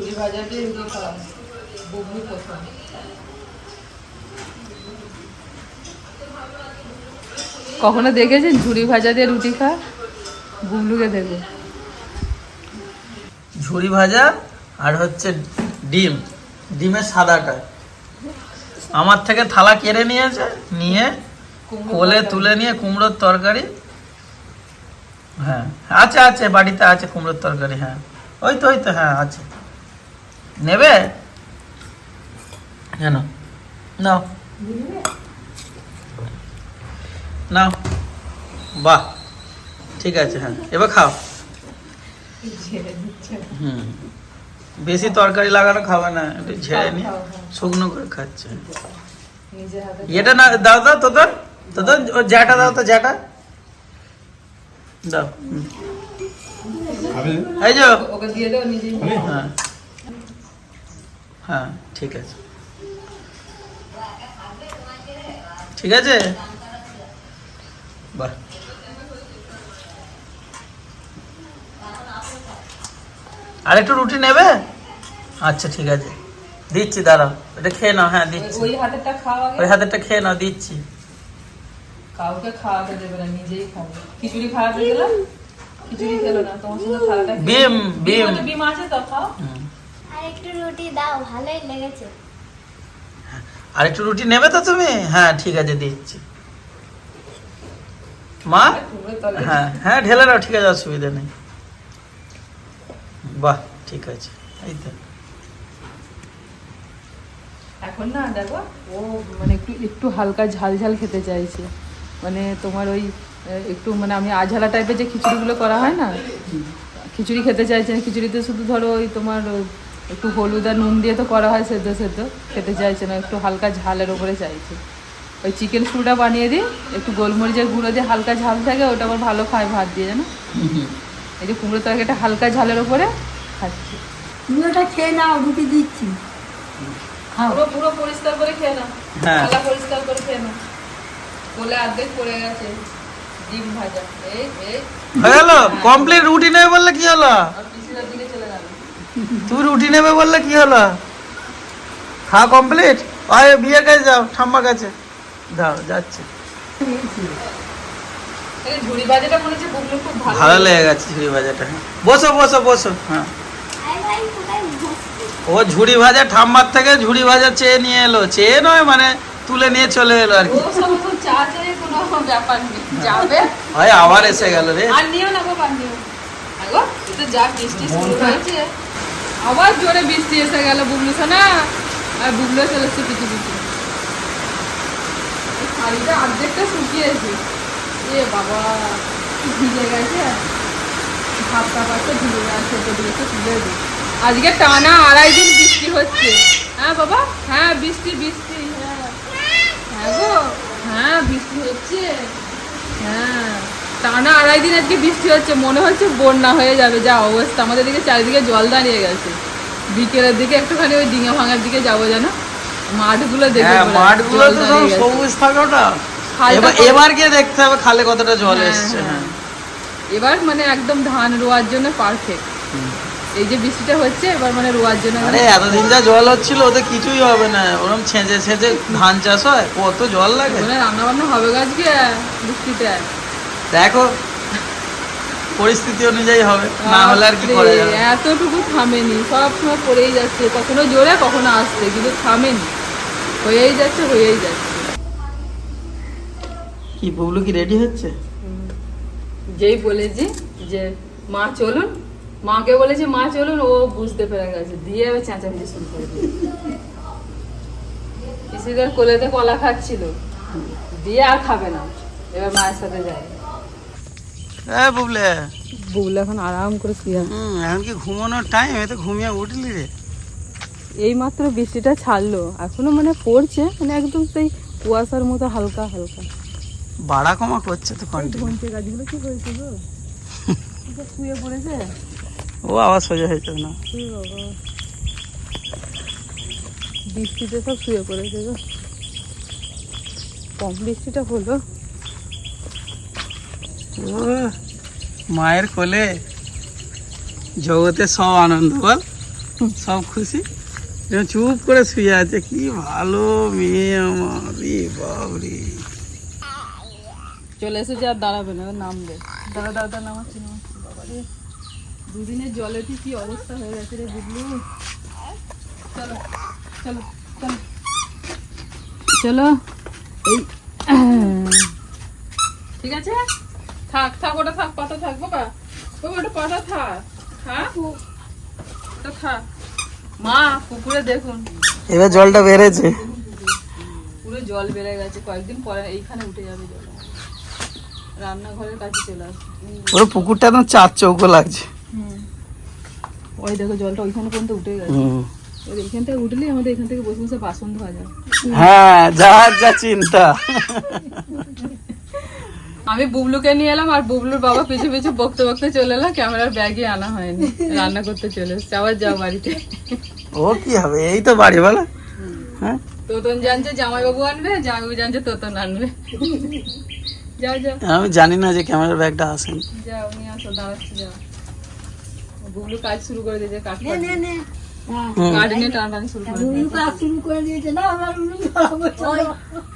ঝুড়ি ভাজা দিয়ে রুটি খাওয়া বুবলু প্রথম। কখনো দেখেছেন ঝুড়ি ভাজা দিয়ে রুটি খা? বুবলুকে দেখো। ঝুড়ি ভাজা আর হচ্ছে ডিম। ডিমের সাদাটা। আমার থেকে থালা কেড়ে নিয়েছে নিয়ে কোলে তুলে নিয়ে কুমড়োর তরকারি। হ্যাঁ আছে আছে বাড়িতে আছে কুমড়োর তরকারি হ্যাঁ। ওই তো ওই তো হ্যাঁ আছে। নেবে? কেন? নাও। নাও। বাহ ঠিক আছে হ্যাঁ। এবার খাও। হুম। বেশি তরকারি লাগানো খাবে না একটু ঝেড়ে খাও। শুকনো করে খাচ্ছে। এটা না দাও দাও তোদের। তোদের ও জ্যাটা দাও তো জ্যাটা দাও। হুম। এই যে। ওকে দিয়ে দাও নিজেই হ্যাঁ। হ্যাঁ ঠিক আছে। ঠিক আছে? বাহ। আর একটু রুটি নেবে? আচ্ছা ঠিক আছে। দিচ্ছি দাঁড়াও। এটা খেয়ে নাও হ্যাঁ দিচ্ছি। ওই হাতেরটা খাওয়া ওই হাতেরটা খেয়ে নাও দিচ্ছি। কাউকে খাওয়াতে দেবে না নিজেই খাবে। খিচুড়ি খাওয়াতে গেলাম খিচুড়ি খেলো না তোমার সঙ্গে থালাটা বিম, বিম। আছে, বিম আছে তো খাও। আর একটু রুটি দাও ভালোই লেগেছে। আর একটু রুটি নেবে তো তুমি? হ্যাঁ ঠিক আছে দিচ্ছি। মা? হ্যাঁ হ্যাঁ ঢেলে নাও ঠিক আছে অসুবিধা নেই। বাহ ঠিক আছে এই তো। এখন না দেখো ও মানে একটু একটু হালকা ঝাল ঝাল খেতে চাইছে। মানে তোমার ওই একটু মানে আমি আঝালা টাইপের যে খিচুড়িগুলো করা হয় না খিচুড়ি খেতে চাইছে খিচুড়িতে শুধু ধরো ওই তোমার একটু হলুদ আর নুন দিয়ে তো করা হয় সেদ্ধ সেদ্ধ। খেতে চাইছে না একটু হালকা ঝালের ওপরে চাইছে। ওই চিকেন স্টুটা বানিয়ে দিই একটু গোলমরিচের গুঁড়ো দিয়ে হালকা ঝাল থাকে ওটা আবার ভালো খায় ভাত দিয়ে জানো? এই যে কুমড়ো তরকারিটা হালকা ঝালের ওপরে খাচ্ছি। তুমি ওটা খেয়ে নাও রুটি দিচ্ছি। খাও। পুরো পুরো পরিষ্কার করে খেয়ে নাও। হ্যাঁ। থালা পরিষ্কার করে খেয়ে নাও। কোলে অর্ধেক পড়ে গেছে ডিম ভাজা। এই এই। হয়ে গেল? কমপ্লিট রুটি নেবে বললে কি হলো? আর পিসিটার দিকে তুমি রুটি নেবে বললে কি হলো? খাওয়া কমপ্লিট আয় বিয়ের কাছে যাও ঠাম্মার কাছে। দাও যাচ্ছে। ভালো লেগে। গেছে ঝুড়ি ভাজাটা। বসো বসো বসো। হ্যাঁ। ও ঝুড়ি ভাজা ঠাম্মার থেকে ঝুড়ি ভাজা চেয়ে নিয়ে এলো। চেয়ে নয় মানে তুলে নিয়ে চলে এলো আর কি। হয় আবার এসে গেল রে। আর নিও না আর নিও আগো এটা যা বৃষ্টি শুরু হয়েছে। আবার জোরে বৃষ্টি এসে গেল বুবলু সোনা। আর বুবলু চলে এসছে পিছু পিছু। শাড়িটা অর্ধেকটা শুকিয়েছে। এ বাবা ভিজে গেছে। হাতটা পাশে ভিজে গেছে দিয়েছে দিই আজকে টানা আড়াই দিন বৃষ্টি হচ্ছে। হ্যাঁ বাবা হ্যাঁ বৃষ্টি বৃষ্টি হ্যাঁ। হ্যাঁ গো হ্যাঁ বৃষ্টি হচ্ছে। হ্যাঁ। টানা আড়াই দিন আজকে বৃষ্টি হচ্ছে মনে হচ্ছে বন্যা হয়ে যাবে। যা অবস্থা আমাদের দিকে চারিদিকে জল দাঁড়িয়ে গেছে। বিকেলের দিকে একটুখানি ওই ডিঙে ভাঙার দিকে যাব যেন। মাঠগুলো দেখে হ্যাঁ মাঠগুলো তো। সবুজ থাকে ওটা এবার গিয়ে দেখতে হবে খালে কতটা জল হ্যাঁ, এসছে। হ্যাঁ। এবার মানে একদম ধান রোয়ার জন্য পারফেক্ট এই যে বৃষ্টিটা হচ্ছে এবার মানে রোয়ার জন্য আরে এতদিন যা জল হচ্ছিল ওতে কিছুই হবে না। ওরকম ছেঁচে ছেঁচে ধান চাষ হয় কত জল লাগে। মানে রান্না বান্না হবে আজকে বৃষ্টিতে। দেখো পরিস্থিতি অনুযায়ী হবে না হলে আর কি করা যাবে? এতটুকু থামেনি সব সময় পড়েই যাচ্ছে কখনো জোরে কখনো আসছে কিন্তু থামেনি। হয়েই যাচ্ছে হয়েই যাচ্ছে। কি বুবলু কি রেডি হচ্ছে? যেই বলেছি যে মা চলুন। মাকে বলেছি মা চলুন। ও বুঝতে পেরে গেছে দিয়ে এবার চেঁচামেচি শুরু করে। পিসিদের কোলেতে কলা খাচ্ছিল দিয়ে আর খাবে না। এবার মায়ের সাথে যায়। হ্যাঁ বুবলে। বুবলে এখন আরাম করে শুয়ে হুম এখন কি ঘুমানোর টাইম এতে ঘুমিয়ে উঠলি রে। এই মাত্র বৃষ্টিটা ছাড়লো। এখনও মানে পড়ছে মানে একদম সেই কুয়াশার মতো হালকা হালকা। বাড়া কমা করছে তো কন্টিনিউ গাছগুলো কি হয়েছে গো? শুয়ে পড়েছে? ও আবার সোজা হয়েছে না। বাবা। বৃষ্টিতে সব শুয়ে পড়েছে গো। কম বৃষ্টিটা হলো। ও মায়ের কোলে জগতে সব আনন্দ, বল। সব খুশি? চুপ করে শুয়ে আছে, কি ভালো মেয়ে আমার রে চলে এসেছে আর দাঁড়াবে না নামবে। দাঁড়া দাঁড়া দাঁড়া নামাচ্ছি নামাচ্ছি, বাবা দুদিনের জলেতে কি অবস্থা হয়ে গেছে রে বুঝলু চলো চলো চলো। চলো, এই, ঠিক আছে? থাক থাক ওটা থাক পাতা থাক বাবা বাবা ওটা পাতা থাক। হ্যাঁ? ওটা থাক। মা পুকুরে দেখুন। এবার জলটা বেড়েছে। পুরো জল বেড়ে গেছে কয়েকদিন পরে এইখানে উঠে যাবে জল। রান্নাঘরের কাছে চলে আসবে। পুরো পুকুরটা একদম চার চৌকো লাগছে। ওই দেখো জলটা ওইখানে পর্যন্ত উঠে গেছে। এইখান থেকে উঠলেই আমাদের এখান থেকে বসে বসে বাসন ধোয়া যায় হ্যাঁ যা যা চিন্তা। আমি বুবলুকে নিয়ে এলাম আর বুবলুর বাবা পিছু পিছু বকতে বকতে চলে এলাম ক্যামেরার ব্যাগে আনা হয়নি। রান্না করতে চলে এসছে আবার যাও বাড়িতে। ও কি হবে? এই তো বাড়ি বলো। হ্যাঁ? তোতন জানছে জামাইবাবু আনবে জামাইবাবু জানছে তোতন আনবে। যাও যাও। আমি জানি না যে ক্যামেরার ব্যাগটা আসেনি যাও নিয়ে আসো দাঁড়াচ্ছি যাও। বুবলু কাজ শুরু করে দিয়েছে কাঠ নে নে নে। কাঠ নিয়ে টানাটানি শুরু করে দিয়েছে। কাজ শুরু করে দিয়েছে না আমার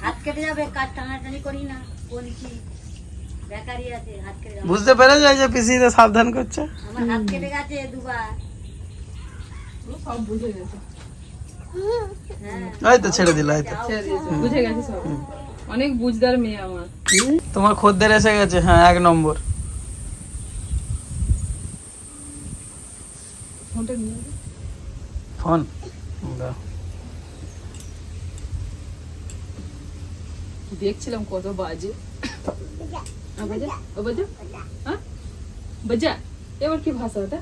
হাত কেটে যাবে কাজ টানাটানি করি না বলছি বেকারি আছে হাত কেটে যাবে বুঝতে পেরে যায় যে পিসিতে সাবধান করছে? আমার হাত কেটে গেছে দুবার। সব বুঝে গেছে। হ্যাঁ। তো ছেড়ে দিল বুঝে গেছে সব। অনেক বুঝদার মেয়ে আমার। তোমার খদ্দের এসে গেছে হ্যাঁ এক নম্বর। ফোন। দেখছিলাম কত বাজে। বাজা ও বাজা হ্যাঁ বাজা এবার কি ভাষা ওটা?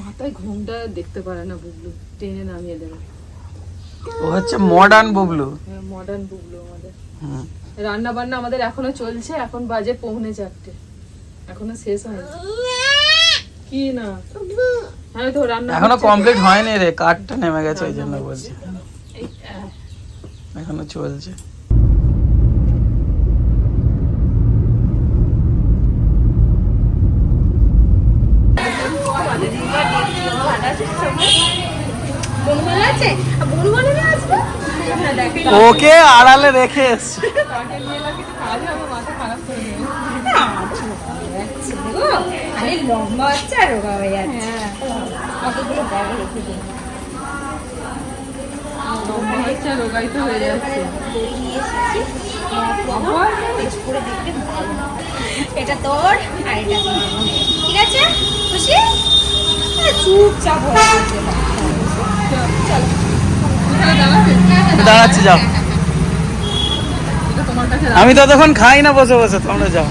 মাথায় ঘুমটা দেখতে পারে না বুবলু টেনে নামিয়ে দেবে। ও হচ্ছে মডার্ন বুবলু। মডার্ন বুবলু আমাদের। রান্না বান্না আমাদের এখনও চলছে এখন বাজে পৌনে চারটে। এখনও শেষ হয়নি। কি না? হ্যাঁ তো রান্না এখনও কমপ্লিট হয়নি রে কাঠটা নেমে গেছে ওই জন্য বলছি। এখনও চলছে। ওকে আড়ালে রেখে এসছি। লম্বা হচ্ছে আর রোগা হয়ে যাচ্ছে। হ্যাঁ। কতগুলো ব্যাগ রেখে দিন হয়ে যাচ্ছে। এটা তোর আর এটা ঠিক আছে? খুশি? চুপচাপ হয়ে দাঁড়াচ্ছি যাও। আমি ততক্ষণ খাই না বসে বসে তোমরা যাও।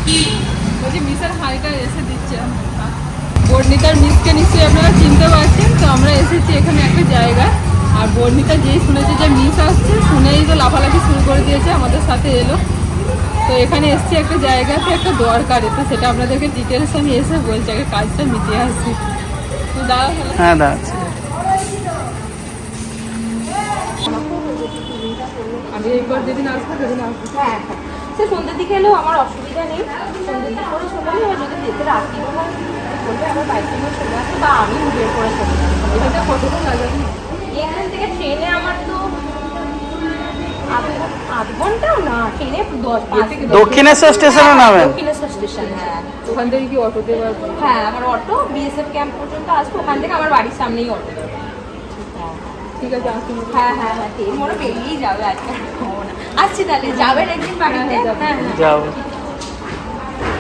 বর্ণিতার মিসকে নিশ্চয়ই আপনারা চিনতে পারছেন তো আমরা এসেছি এখানে একটা জায়গায়। আর বর্ণিতা যেই শুনেছে যে মিস আসছে শুনেই তো লাফালাফি শুরু করে দিয়েছে আমাদের সাথে এলো। তো এখানে এসছি একটা জায়গাতে একটা দরকারে তো সেটা আপনাদেরকে ডিটেলস আমি এসে বলছি আগে কাজটা মিটিয়ে আসছি তো দাঁড়া হ্যাঁ দাঁড়াচ্ছি। আমি এইবার যেদিন আসব সেদিন আসব। হ্যাঁ হ্যাঁ। সে সন্ধ্যের দিকে এলেও আমার অসুবিধা নেই। সন্ধ্যের দিকে করে চলে যাবে যদি যেতে রাত্রি হয় বলবে আমার বাইকে নিয়ে চলে আসবে বা আমি বের করে চলে যাব এটা কতক্ষণ লাগে? এখান থেকে ট্রেনে আমার তো আধ ঘ- না ট্রেনে দশ পাঁচ দক্ষিণেশ্বর স্টেশনে নামেন। দক্ষিণেশ্বর স্টেশন। হ্যাঁ ওখান থেকে কি অটোতে হ্যাঁ আমার অটো বিএসএফ ক্যাম্প পর্যন্ত আসব। ওখান থেকে আমার বাড়ির সামনেই অটো। ঠিক আছে হ্যাঁ হ্যাঁ হ্যাঁ ট্রেন বেরিয়েই যাবে আজকে। আর খাব না। আসছি তাহলে যাবেন একদিন বাড়িতে? যাব। যাও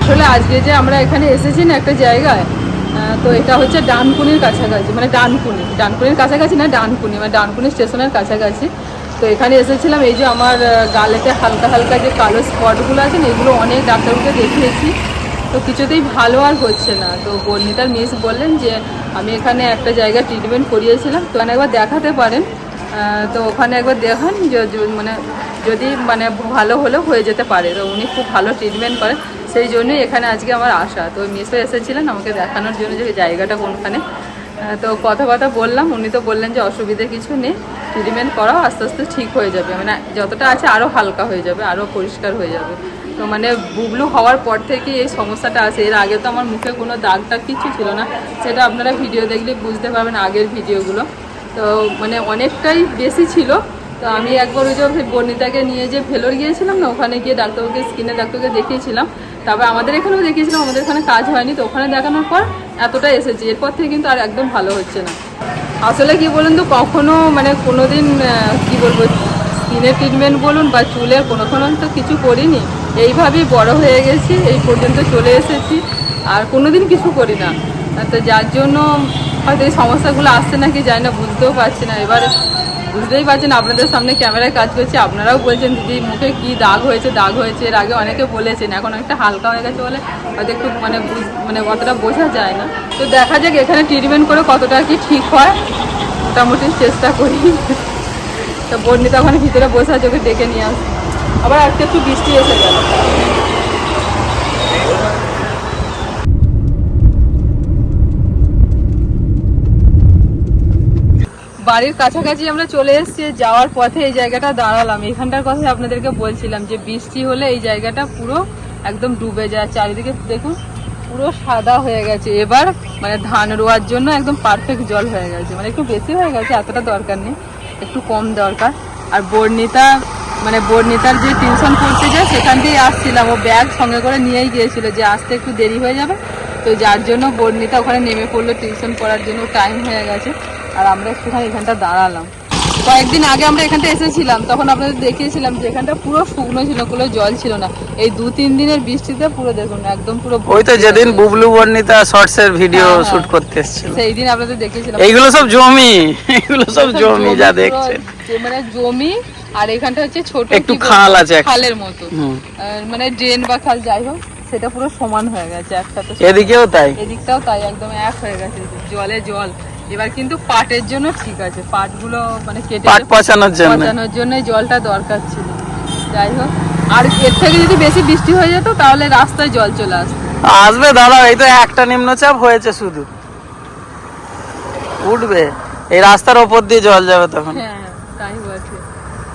আসলে আজকে যে আমরা এখানে এসেছি না একটা জায়গায় তো এটা হচ্ছে ডানকুনির কাছাকাছি মানে ডানকুনি। ডানকুনির কাছাকাছি না ডানকুনি মানে ডানকুনি স্টেশনের কাছাকাছি। তো এখানে এসেছিলাম এই যে আমার গালেতে হালকা হালকা যে কালো স্পটগুলো আছে না এগুলো অনেক ডাক্তারকে দেখিয়েছি। তো কিছুতেই ভালো আর হচ্ছে না। তো বর্ণিতার মিস বললেন যে, আমি এখানে একটা জায়গায় ট্রিটমেন্ট করিয়েছিলাম। তো একবার দেখাতে পারেন। তো ওখানে একবার দেখান মানে যদি মানে ভালো হলেও হয়ে যেতে পারে। তো উনি খুব ভালো ট্রিটমেন্ট করেন। সেই জন্যই এখানে আজকে আমার আশা। তো মিসও এসেছিলেন আমাকে দেখানোর জন্য যে, জায়গাটা কোনখানে। তো কথা কথা বললাম, উনি তো বললেন যে অসুবিধে কিছু নেই ট্রিটমেন্ট করাও আস্তে আস্তে ঠিক হয়ে যাবে। মানে যতটা আছে আরও হালকা হয়ে যাবে আরও পরিষ্কার হয়ে যাবে। তো মানে বুবলু হওয়ার পর থেকে এই সমস্যাটা আছে। এর আগে তো আমার মুখে কোনো দাগ টাগ কিছু ছিল না, সেটা আপনারা ভিডিও দেখলে বুঝতে পারবেন আগের ভিডিওগুলো তো মানে অনেকটাই বেশি ছিল। তো আমি একবার ওই যে বর্ণিতাকে নিয়ে যে ভেলোর গিয়েছিলাম না, ওখানে গিয়ে ডাক্তারবাবুকে স্কিনের ডাক্তারকে দেখিয়েছিলাম। তারপর আমাদের এখানেও দেখিয়েছিলাম আমাদের এখানে কাজ হয়নি তো ওখানে দেখানোর পর এতটা এসেছে। এরপর থেকে কিন্তু আর একদম ভালো হচ্ছে না। আসলে কি বলুন তো কখনো মানে কোনোদিন আহ, কি বলব স্কিনের ট্রিটমেন্ট বলুন বা চুলের কোনো কোনো তো কিছু করিনি। এইভাবেই বড় হয়ে গেছি এই পর্যন্ত চলে এসেছি। আর কোনোদিন কিছু করি না। তো যার জন্য হয়তো এই সমস্যাগুলো আসছে নাকি জানি না বুঝতেও পারছি না। এবার বুঝতেই পারছেন, আপনাদের সামনে ক্যামেরায় কাজ করছি, আপনারাও বলছেন, দিদি, মুখে কি দাগ হয়েছে দাগ হয়েছে? এর আগে অনেকে বলেছেন, এখন একটা হালকা হয়ে গেছে বলে হয়তো একটু মানে মানে অতটা বোঝা যায় না। তো দেখা যাক, এখানে ট্রিটমেন্ট করে কতটা কি ঠিক হয়। মোটামুটি চেষ্টা করি। তো বর্ণিতা ওখানে ভিতরে বসে আছে, ওকে ডেকে নিয়ে আসি। আবার আজকে একটু বৃষ্টি এসে গেল। বাড়ির কাছাকাছি আমরা চলে এসেছি, যাওয়ার পথে এই জায়গাটা দাঁড়ালাম। এখানটার কথাই আপনাদেরকে বলছিলাম যে বৃষ্টি হলে এই জায়গাটা পুরো একদম ডুবে যায় চারিদিকে দেখুন, পুরো সাদা হয়ে গেছে। এবার মানে ধান রোয়ার জন্য একদম পারফেক্ট জল হয়ে গেছে। মানে একটু বেশি হয়ে গেছে, এতটা দরকার নেই, একটু কম দরকার। আর বর্ণিতা মানে বর্ণিতার যে টিউশন পড়তে যায়, সেখান থেকেই আসছিলাম। ও ব্যাগ সঙ্গে করে নিয়েই গিয়েছিল যে আসতে একটু দেরি হয়ে যাবে। তো যার জন্য বর্ণিতা ওখানে নেমে পড়ল টিউশন পড়ার জন্য টাইম হয়ে গেছে। আর আমরা একটুখানি এখানটা দাঁড়ালাম। কয়েকদিন আগে আমরা এখানটা এসেছিলাম তখন আপনাদের দেখিয়েছিলাম যে এখানটা পুরো শুকনো ছিল কোনো জল ছিল না। এই দু তিন দিনের বৃষ্টিতে পুরো দেখুন একদম পুরো ওই তো যেদিন বুবলু বর্ণিতা শর্টস এর ভিডিও। শুট করতে এসেছিল। সেই দিন আপনাদের দেখিয়েছিলাম। এইগুলো সব জমি এগুলো সব জমি যা দেখছেন। মানে জমি আর এখানটা হচ্ছে ছোট একটু খাল আছে খালের মতো। মানে ড্রেন বা খাল যাই হোক সেটা পুরো সমান হয়ে গেছে একসাথে। এদিকেও তাই? এদিকটাও তাই একদম এক হয়ে গেছে জলে জল। এবার কিন্তু পাটের জন্য ঠিক আছে। পাটগুলো মানে কেটে পাট পচানোর জন্য। পচানোর জন্য জলটা দরকার ছিল। যাই হোক আর এর থেকে যদি বেশি বৃষ্টি হয়ে যেত তাহলে রাস্তায় জল চলে আসতো। আসবে দাদা এই তো একটা নিম্নচাপ হয়েছে শুধু। উঠবে। এই রাস্তার ওপর দিয়ে জল যাবে তখন। হ্যাঁ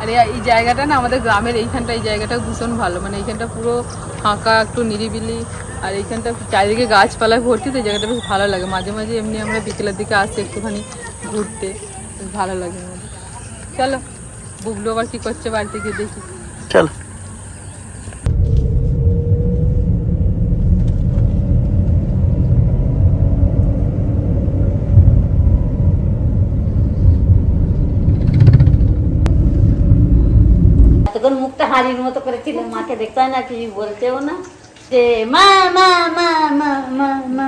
আর এই- জায়গাটা না আমাদের গ্রামের এইখানটা, এই জায়গাটা ভীষণ ভালো। মানে এইখানটা পুরো ফাঁকা, একটু নিরিবিলি, আর এইখানটা চারিদিকে গাছপালায় ভর্তি, তো এই জায়গাটা বেশ ভালো লাগে। মাঝে মাঝে এমনি আমরা বিকেলের দিকে আসি একটুখানি ঘুরতে ভালো লাগে চলো, বুবলু আবার কী করছে বাড়িতে গিয়ে দেখি। চলো তখন হাড়ির মতো করেছিল মাকে দেখতে হয় না কি বলছেও না। যে মা মা মা মা মা মা।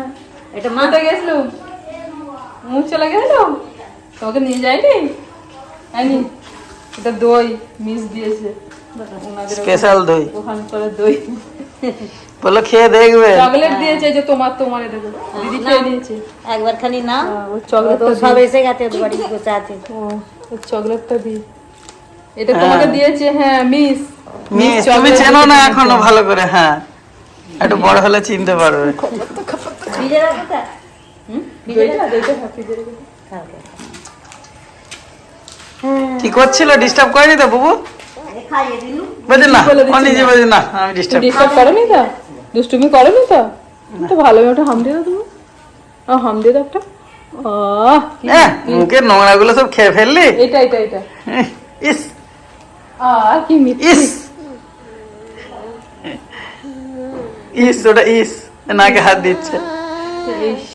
এটা মা কোথায় গেছিল। মুখ চলে গেল তোমাকে নিয়ে যায়নি? এটা দই মিস দিয়েছে। স্পেশাল দই। ওখান করে দই। বলো খেয়ে দেখবে। চকলেট দিয়েছে যে তোমার তোমার এটা দিদি খেয়ে নিয়েছে। একবার খানি না। ওর চকলেট তো সব এসে গেছে বাড়ি আছে। ও ওর চকলেটটা দি এটা তোমাকে দিয়েছে হ্যাঁ মিস। মিস তুমি চেনো না এখনও ভালো করে হ্যাঁ। একটু বড় হলে চিনতে পারবে। কি করছিল? ডিস্টার্ব করেনি তো বুবু? বলছি না ও নিজে না। বলছি না আমি ডিস্টার্ব ডিস্টার্ব করনি। তো? দুষ্টুমি করনি তো? তো ভালো ওটা হাম দিয়ে দাও তুমি। ও হাম দিয়ে দাও একটা। মুখের নোংরা গুলো সব খেয়ে ফেললি? এটা এটা এটা। ইস। আর কি ইস। ইস ওটা ইস। নাকে হাত দিচ্ছে। ইস,